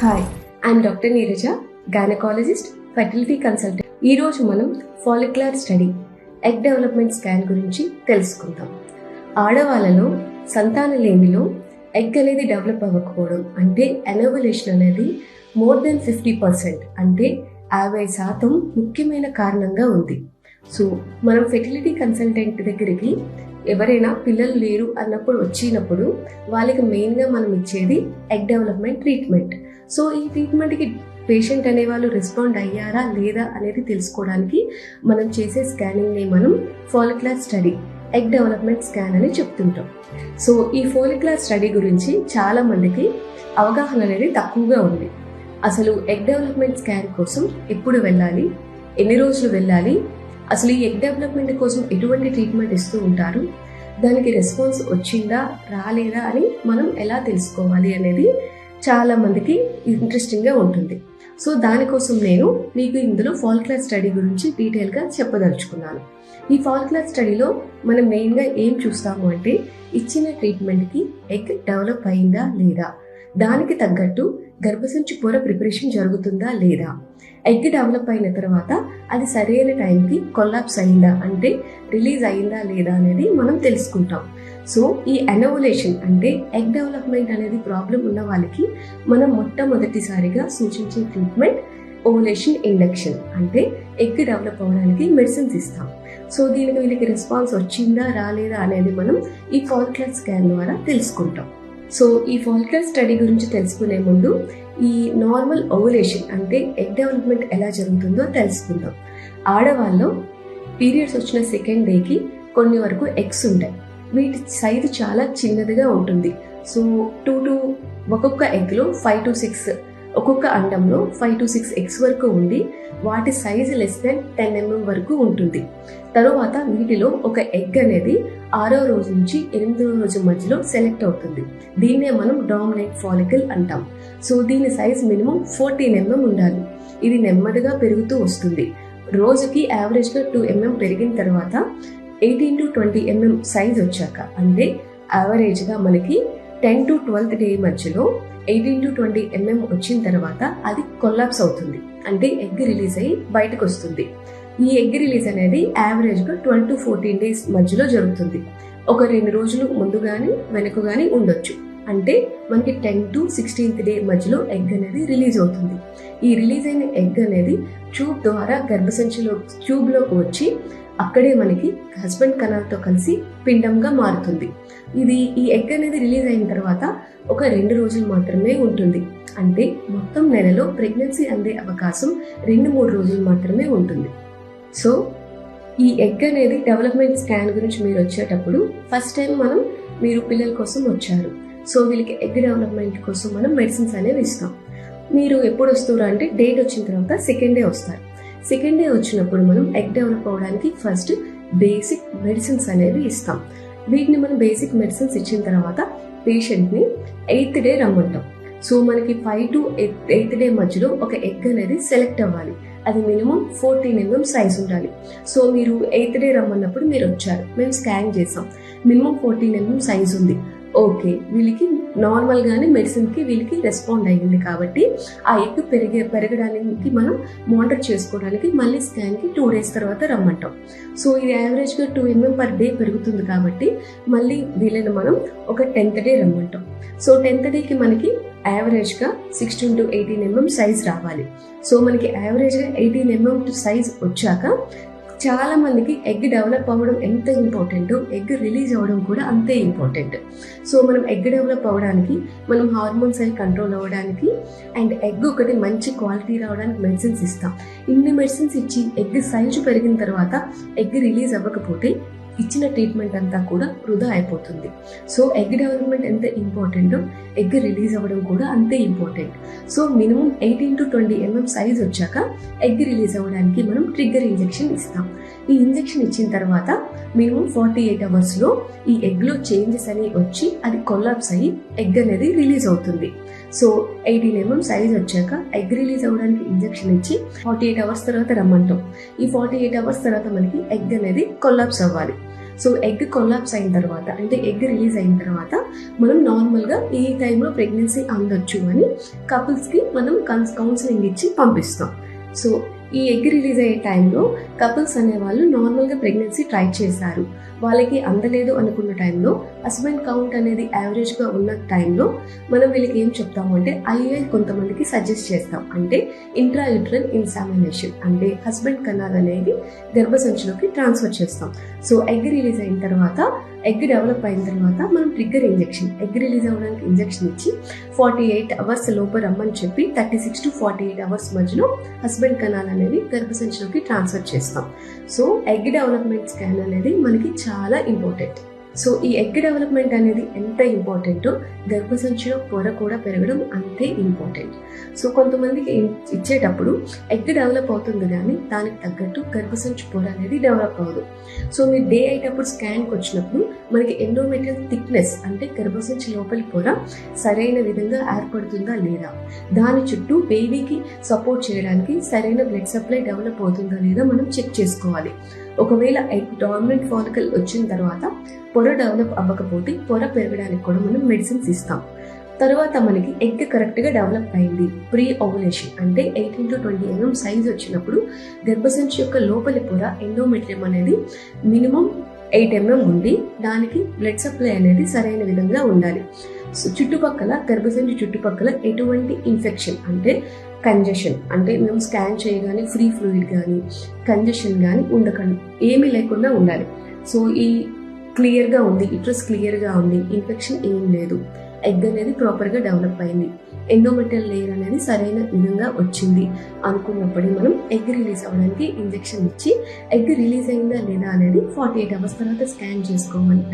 Hi I'm doctor Neeraja gynaecologist fertility consultant ఈరోజు మనం follicular study egg development scan గురించి తెలుసుకుందాం. ఆడవాళ్ళలో సంతానలేమిలో ఎగ్ అనేది డెవలప్ అవ్వకపోవడం అంటే ఎనోవలేషన్ అనేది మోర్ దెన్ ఫిఫ్టీ పర్సెంట్ అంటే యాభై శాతం ముఖ్యమైన కారణంగా ఉంది. సో మనం ఫెర్టిలిటీ కన్సల్టెంట్ దగ్గరికి ఎవరైనా పిల్లలు లేరు అన్నప్పుడు వచ్చినప్పుడు వాళ్ళకి మెయిన్గా మనం ఇచ్చేది ఎగ్ డెవలప్మెంట్ ట్రీట్మెంట్ సో ఈ ట్రీట్మెంట్కి పేషెంట్ అనేవాళ్ళు రెస్పాండ్ అయ్యారా లేదా అనేది తెలుసుకోవడానికి మనం చేసే స్కానింగ్ని మనం follicular study egg development scan అని చెప్తుంటాం. సో ఈ ఫోలిక్యులర్ స్టడీ గురించి చాలా మందికి అవగాహన అనేది తక్కువగా ఉంది. అసలు ఎగ్ డెవలప్మెంట్ స్కాన్ కోసం ఎప్పుడు వెళ్ళాలి? ఎన్ని రోజులు వెళ్ళాలి? అసలు ఈ ఎగ్ డెవలప్మెంట్ కోసం ఎటువంటి ట్రీట్మెంట్ ఇస్తూ ఉంటారు? దానికి రెస్పాన్స్ వచ్చిందా? రాలేదా? అని మనం ఎలా తెలుసుకోవాలి అనేది చాలా మందికి ఇంట్రెస్టింగ్గా ఉంటుంది. సో దానికోసం నేను మీకు ఇందులో ఫాల్ క్లాస్ స్టడీ గురించి డీటెయిల్గా చెప్పదలుచుకున్నాను. ఈ ఫాల్ క్లాస్ స్టడీలో మనం మెయిన్గా ఏం చూస్తాము అంటే ఇచ్చిన ట్రీట్మెంట్కి ఎగ్ డెవలప్ అయిందా లేదా? దానికి తగ్గట్టు గర్భసంచి పొర ప్రిపరేషన్ జరుగుతుందా లేదా? ఎగ్ డెవలప్ అయిన తర్వాత అది సరైన టైంకి కొల్లాప్స్ అయిందా? అంటే రిలీజ్ అయిందా లేదా అనేది మనం తెలుసుకుంటాం. సో ఈ అనోవులేషన్ అంటే ఎగ్ డెవలప్మెంట్ అనేది ప్రాబ్లం ఉన్న వాళ్ళకి మనం మొట్టమొదటిసారిగా సూచించే ట్రీట్మెంట్ ఓవులేషన్ ఇండక్షన్ అంటే ఎగ్ డెవలప్ అవ్వడానికి మెడిసిన్స్ ఇస్తాం. సో దీనికి వీళ్ళకి రెస్పాన్స్ వచ్చిందా రాలేదా అనేది మనం ఈ ఫాల్క్లర్ స్కాన్ ద్వారా తెలుసుకుంటాం. సో ఈ ఫాల్క్లర్ స్టడీ గురించి తెలుసుకునే ముందు ఈ నార్మల్ ఓవలేషన్ అంటే ఎగ్ డెవలప్మెంట్ ఎలా జరుగుతుందో తెలుసుకుందాం. ఆడవాళ్ళు పీరియడ్స్ వచ్చిన సెకండ్ డేకి కొన్ని వరకు ఎగ్స్ ఉంటాయి. వీటి సైజు చాలా చిన్నదిగా ఉంటుంది. సో టూ టు ఒక్కొక్క ఎగ్లో ఫైవ్ టు సిక్స్ ఒక్కొక్క అండంలో ఫైవ్ టు సిక్స్ ఎగ్స్ వరకు ఉండి వాటి size less than ten M M వరకు ఉంటుంది. తరువాత వీటిలో ఒక ఎగ్ అనేది ఆరో రోజు నుంచి ఎనిమిదో రోజు మధ్యలో సెలెక్ట్ అవుతుంది. దీన్నే మనం డామినేట్ ఫాలికల్ అంటాం. సో దీని size minimum fourteen M M ఉండాలి. ఇది నెమ్మదిగా పెరుగుతూ వస్తుంది. రోజుకి యావరేజ్గా టూ ఎంఎం పెరిగిన తర్వాత eighteen to twenty M M size వచ్చాక. అంటే యావరేజ్గా మనకి టెన్ టు ట్వెల్త్ డే మధ్యలో eighteen to twenty M M వచ్చిన తర్వాత అది కొల్లాప్స్ అవుతుంది. అంటే ఎగ్ రిలీజ్ అయ్యి బయటకు వస్తుంది. ఈ ఎగ్ రిలీజ్ అనేది యావరేజ్గా ట్వెల్వ్ టు ఫోర్టీన్ డేస్ మధ్యలో జరుగుతుంది. ఒక రెండు రోజులు ముందు కానీ వెనక కానీ ఉండొచ్చు. అంటే మనకి టెన్ టు సిక్స్టీన్త్ డే మధ్యలో ఎగ్ అనేది రిలీజ్ అవుతుంది. ఈ రిలీజ్ అయిన ఎగ్ అనేది ట్యూబ్ ద్వారా గర్భసంచిలో ట్యూబ్లోకి వచ్చి అక్కడే మనకి హస్బెండ్ కణాలతో కలిసి పిండంగా మారుతుంది. ఇది ఈ ఎగ్ అనేది రిలీజ్ అయిన తర్వాత ఒక రెండు రోజులు మాత్రమే ఉంటుంది. అంటే మొత్తం నెలలో ప్రెగ్నెన్సీ అందే అవకాశం రెండు మూడు రోజులు మాత్రమే ఉంటుంది. సో ఈ ఎగ్ అనేది డెవలప్మెంట్ స్కాన్ గురించి మీరు వచ్చేటప్పుడు ఫస్ట్ టైం మనం మీరు పిల్లల కోసం వచ్చారు. సో వీళ్ళకి ఎగ్ డెవలప్మెంట్ కోసం మనం మెడిసిన్స్ అనేవి ఇస్తాం. మీరు ఎప్పుడు వస్తారు అంటే డేట్ వచ్చిన తర్వాత సెకండ్ డే వస్తారు. సెకండ్ డే వచ్చినప్పుడు మనం ఎగ్ డెవలప్ అవ్వడానికి ఫస్ట్ బేసిక్ మెడిసిన్స్ అనేవి ఇస్తాం. వీటిని మనం బేసిక్ మెడిసిన్స్ ఇచ్చిన తర్వాత పేషెంట్ని ఎయిత్ డే రమ్మంటాం. సో మనకి ఫైవ్ టు ఎయిత్ డే మధ్యలో ఒక ఎగ్ అనేది సెలెక్ట్ అవ్వాలి. అది minimum fourteen M M size ఉండాలి. సో మీరు ఎయిత్ డే రమ్మన్నప్పుడు మీరు వచ్చారు. మేము స్కాన్ చేసాం. Minimum fourteen M M size ఉంది. ఓకే వీళ్ళకి నార్మల్గానే మెడిసిన్కి వీళ్ళకి రెస్పాండ్ అయ్యింది కాబట్టి ఆ ఎగ్ పెరిగే పెరగడానికి మనం మానిటర్ చేసుకోవడానికి మళ్ళీ స్కాన్కి టూ డేస్ తర్వాత రమ్మంటాం. సో ఇది యావరేజ్గా టూ ఎంఎం పర్ డే పెరుగుతుంది కాబట్టి మళ్ళీ వీళ్ళని మనం ఒక టెన్త్ డే రమ్మంటాం. సో టెన్త్ డేకి మనకి యావరేజ్గా sixteen to eighteen M M size రావాలి. సో మనకి యావరేజ్గా ఎయిటీన్ ఎంఎం టు సైజ్ వచ్చాక చాలా మందికి ఎగ్ డెవలప్ అవ్వడం ఎంత ఇంపార్టెంటో ఎగ్ రిలీజ్ అవ్వడం కూడా అంతే ఇంపార్టెంట్. సో మనం ఎగ్ డెవలప్ అవ్వడానికి మనం హార్మోన్స్ అవి కంట్రోల్ అవ్వడానికి అండ్ ఎగ్ ఒకటి మంచి క్వాలిటీ రావడానికి మెడిసిన్స్ ఇస్తాం. ఇన్ని మెడిసిన్స్ ఇచ్చి ఎగ్ సైజు పెరిగిన తర్వాత ఎగ్ రిలీజ్ అవ్వకపోతే ఇచ్చిన ట్రీట్మెంట్ అంతా కూడా వృధా అయిపోతుంది. సో ఎగ్ డెవలప్మెంట్ ఎంత ఇంపార్టెంటో ఎగ్ రిలీజ్ అవ్వడం కూడా అంతే important so minimum eighteen to twenty MM size వచ్చాక ఎగ్ రిలీజ్ అవ్వడానికి మనం ట్రిగ్గర్ ఇంజెక్షన్ ఇస్తాం. ఈ ఇంజెక్షన్ ఇచ్చిన తర్వాత మినిమం ఫార్టీ ఎయిట్ అవర్స్లో ఈ ఎగ్లో చేంజెస్ అనేవి వచ్చి అది కొల్లాప్స్ అయ్యి ఎగ్ అనేది రిలీజ్ అవుతుంది. సో ఎయిటీన్ ఎంఎం సైజ్ వచ్చాక ఎగ్ రిలీజ్ అవ్వడానికి ఇంజెక్షన్ ఇచ్చి ఫార్టీ ఎయిట్ అవర్స్ తర్వాత రమ్మంటాం. ఈ ఫార్టీ ఎయిట్ అవర్స్ తర్వాత మనకి ఎగ్ అనేది కొల్లాప్స్ అవ్వాలి. సో ఎగ్ కొలాప్స్ అయిన తర్వాత అంటే ఎగ్ రిలీజ్ అయిన తర్వాత మనం నార్మల్గా ఈ టైంలో ప్రెగ్నెన్సీ అందొచ్చు అని కపుల్స్కి మనం కౌన్సిలింగ్ ఇచ్చి పంపిస్తాం. సో ఈ ఎగ్ రిలీజ్ అయ్యే టైంలో కపుల్స్ అనేవాళ్ళు నార్మల్గా ప్రెగ్నెన్సీ ట్రై చేశారు. వాళ్ళకి అందలేదు అనుకున్న టైంలో హస్బెండ్ కౌంట్ అనేది యావరేజ్గా ఉన్న టైంలో మనం వీళ్ళకి ఏం చెప్తాము అంటే ఐఏ కొంతమందికి సజెస్ట్ చేస్తాం. అంటే ఇంట్రాయూట్రల్ ఇన్సామినేషన్ అంటే హస్బెండ్ కనాల్ అనేది గర్భసంచిలోకి ట్రాన్స్ఫర్ చేస్తాం. సో ఎగ్ రిలీజ్ అయిన తర్వాత ఎగ్ డెవలప్ అయిన తర్వాత మనం ట్రిగ్గర్ ఇంజెక్షన్ ఎగ్ రిలీజ్ అవ్వడానికి ఇంజెక్షన్ ఇచ్చి ఫార్టీ ఎయిట్ అవర్స్ లోపు రమ్మని చెప్పి thirty six to forty eight hours మధ్యలో హస్బెండ్ కనాల్ అనేది గర్భసంచిలోకి ట్రాన్స్ఫర్ చేస్తాం. సో ఎగ్ డెవలప్మెంట్ స్కాన్ అనేది మనకి చాలా ఇంపార్టెంట్ సో ఈ ఎగ్ డెవలప్మెంట్ అనేది ఎంత ఇంపార్టెంటో గర్భసంచిలో పొర కూడా పెరగడం అంతే ఇంపార్టెంట్ సో కొంతమందికి ఇచ్చేటప్పుడు ఎగ్ డెవలప్ అవుతుంది కానీ దానికి తగ్గట్టు గర్భసంచి పొర అనేది డెవలప్ అవ్వదు. సో మీరు డే అయ్యేటప్పుడు స్కాన్కి వచ్చినప్పుడు మనకి ఎండోమెట్రియల్ థిక్నెస్ అంటే గర్భసంచి లోపలి పొర సరైన విధంగా ఏర్పడుతుందా లేదా? దాని చుట్టూ బేబీకి సపోర్ట్ చేయడానికి సరైన బ్లడ్ సప్లై డెవలప్ అవుతుందా లేదా మనం చెక్ చేసుకోవాలి. ఒకవేళ ఎగ్ డామినెంట్ ఫాలికల్ వచ్చిన తర్వాత పొర డెవలప్ అవ్వకపోతే పొర పెరగడానికి కూడా మనం మెడిసిన్స్ ఇస్తాం. తర్వాత మనకి ఎగ్ కరెక్ట్గా డెవలప్ అయింది. ప్రీ ఓవలేషన్ అంటే eighteen to twenty MM size వచ్చినప్పుడు గర్భసంచి యొక్క లోపలి పొర ఎండోమెట్రియం అనేది మినిమం ఎయిట్ ఎంఎం ఉండి దానికి బ్లడ్ సప్లై అనేది సరైన విధంగా ఉండాలి. సో చుట్టుపక్కల గర్భసంచి చుట్టుపక్కల ఎటువంటి ఇన్ఫెక్షన్ అంటే కంజెషన్ అంటే మేము స్కాన్ చేయగానే ఫ్రీ ఫ్లూయిడ్ కానీ కంజెషన్ కానీ ఉండకండి ఏమీ లేకుండా ఉండాలి. సో ఈ క్లియర్గా ఉంది ఇట్రస్ క్లియర్గా ఉంది ఇన్ఫెక్షన్ ఏం లేదు. ఎగ్ అనేది ప్రాపర్గా డెవలప్ అయింది. ఎండోమెటల్ లేయర్ అనేది సరైన విధంగా వచ్చింది అనుకున్నప్పుడు మనం ఎగ్ రిలీజ్ అవ్వడానికి ఇంజెక్షన్ ఇచ్చి ఎగ్ రిలీజ్ అయిందా లేదా అనేది ఫార్టీ ఎయిట్ అవర్స్ తర్వాత స్కాన్ చేసుకోమని